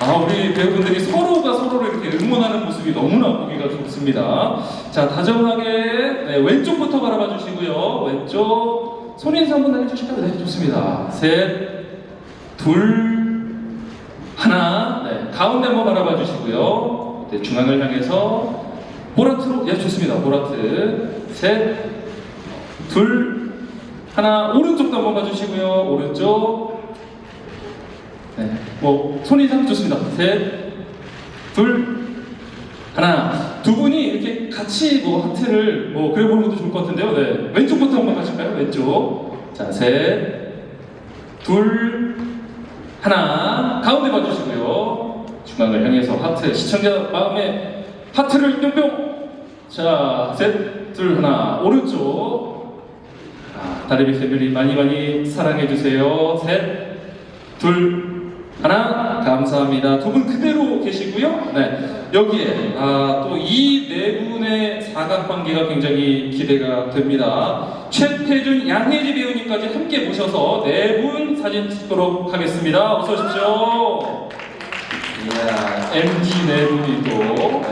아, 우리 배우분들이 서로가 서로를 이렇게 응원하는 모습이 너무나 보기가 좋습니다. 자, 다정하게 네, 왼쪽부터 바라봐 주시고요. 왼쪽 손 인사 한번 해주실까요? 네, 좋습니다. 셋, 둘, 하나. 네, 가운데 한번 바라봐 주시고요. 네, 중앙을 향해서 보라트로, 예, 좋습니다. 보라트. 셋, 둘, 하나. 오른쪽도 한번 봐주시고요. 오른쪽. 네, 뭐 손인상 좋습니다. 셋, 둘, 하나. 두 분이 이렇게 같이 뭐 하트를 뭐 그려보는 것도 좋을 것 같은데요. 네, 왼쪽부터 한번 가실까요? 왼쪽. 자, 셋, 둘, 하나. 가운데 봐주시고요. 중앙을 향해서 하트. 시청자 마음에 하트를 뿅뿅. 자, 셋, 둘, 하나. 오른쪽. 아, 다리비 패밀리 많이 많이 사랑해 주세요. 셋, 둘, 하나. 감사합니다. 두 분 그대로 계시고요. 네, 여기에 아, 또이 네 분의 사각관계가 굉장히 기대가 됩니다. 최태준, 양혜지 배우님까지 함께 모셔서 네 분 사진 찍도록 하겠습니다. 어서 오십시오. 이야, MG 네 분이 또.